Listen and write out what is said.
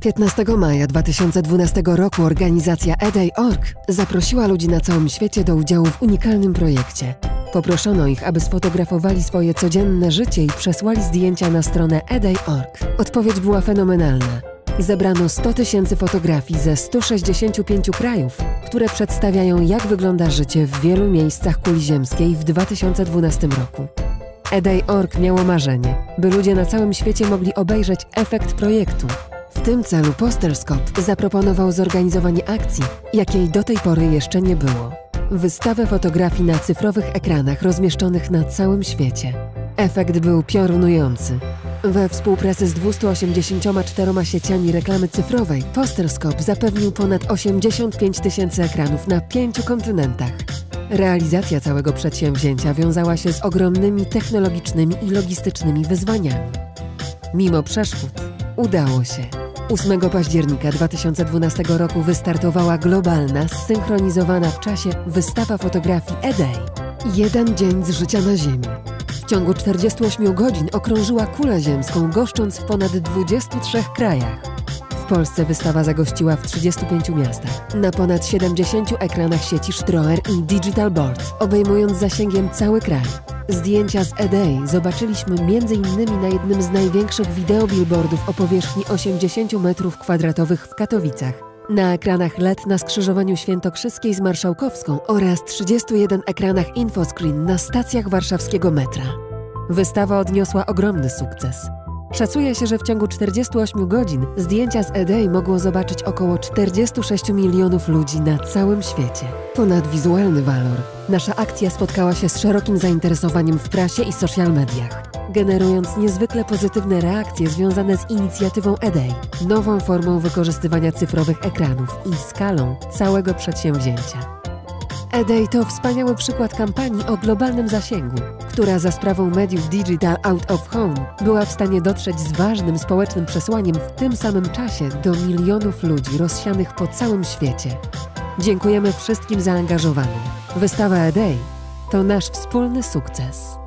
15 maja 2012 roku organizacja eday.org zaprosiła ludzi na całym świecie do udziału w unikalnym projekcie. Poproszono ich, aby sfotografowali swoje codzienne życie i przesłali zdjęcia na stronę eday.org. Odpowiedź była fenomenalna. Zebrano 100 tysięcy fotografii ze 165 krajów, które przedstawiają, jak wygląda życie w wielu miejscach kuli ziemskiej w 2012 roku. Eday.org miało marzenie, by ludzie na całym świecie mogli obejrzeć efekt projektu. Tym celu Posterscope zaproponował zorganizowanie akcji, jakiej do tej pory jeszcze nie było. Wystawę fotografii na cyfrowych ekranach rozmieszczonych na całym świecie. Efekt był piorunujący. We współpracy z 284 sieciami reklamy cyfrowej Posterscope zapewnił ponad 85 tysięcy ekranów na pięciu kontynentach. Realizacja całego przedsięwzięcia wiązała się z ogromnymi technologicznymi i logistycznymi wyzwaniami. Mimo przeszkód udało się. 8 października 2012 roku wystartowała globalna, zsynchronizowana w czasie wystawa fotografii E-Day. Jeden dzień z życia na Ziemi. W ciągu 48 godzin okrążyła kulę ziemską, goszcząc w ponad 23 krajach. W Polsce wystawa zagościła w 35 miastach, na ponad 70 ekranach sieci Stroer i Digital Board, obejmując zasięgiem cały kraj. Zdjęcia z E-Day zobaczyliśmy m.in. na jednym z największych wideobillboardów o powierzchni 80 m2 w Katowicach. Na ekranach LED na skrzyżowaniu Świętokrzyskiej z Marszałkowską oraz 31 ekranach infoscreen na stacjach warszawskiego metra. Wystawa odniosła ogromny sukces. Szacuje się, że w ciągu 48 godzin zdjęcia z E-Day mogło zobaczyć około 46 milionów ludzi na całym świecie. Ponad wizualny walor, nasza akcja spotkała się z szerokim zainteresowaniem w prasie i social mediach, generując niezwykle pozytywne reakcje związane z inicjatywą E-Day, nową formą wykorzystywania cyfrowych ekranów i skalą całego przedsięwzięcia. E-Day to wspaniały przykład kampanii o globalnym zasięgu, która za sprawą mediów Digital Out of Home była w stanie dotrzeć z ważnym społecznym przesłaniem w tym samym czasie do milionów ludzi rozsianych po całym świecie. Dziękujemy wszystkim zaangażowanym. Wystawa E-Day to nasz wspólny sukces.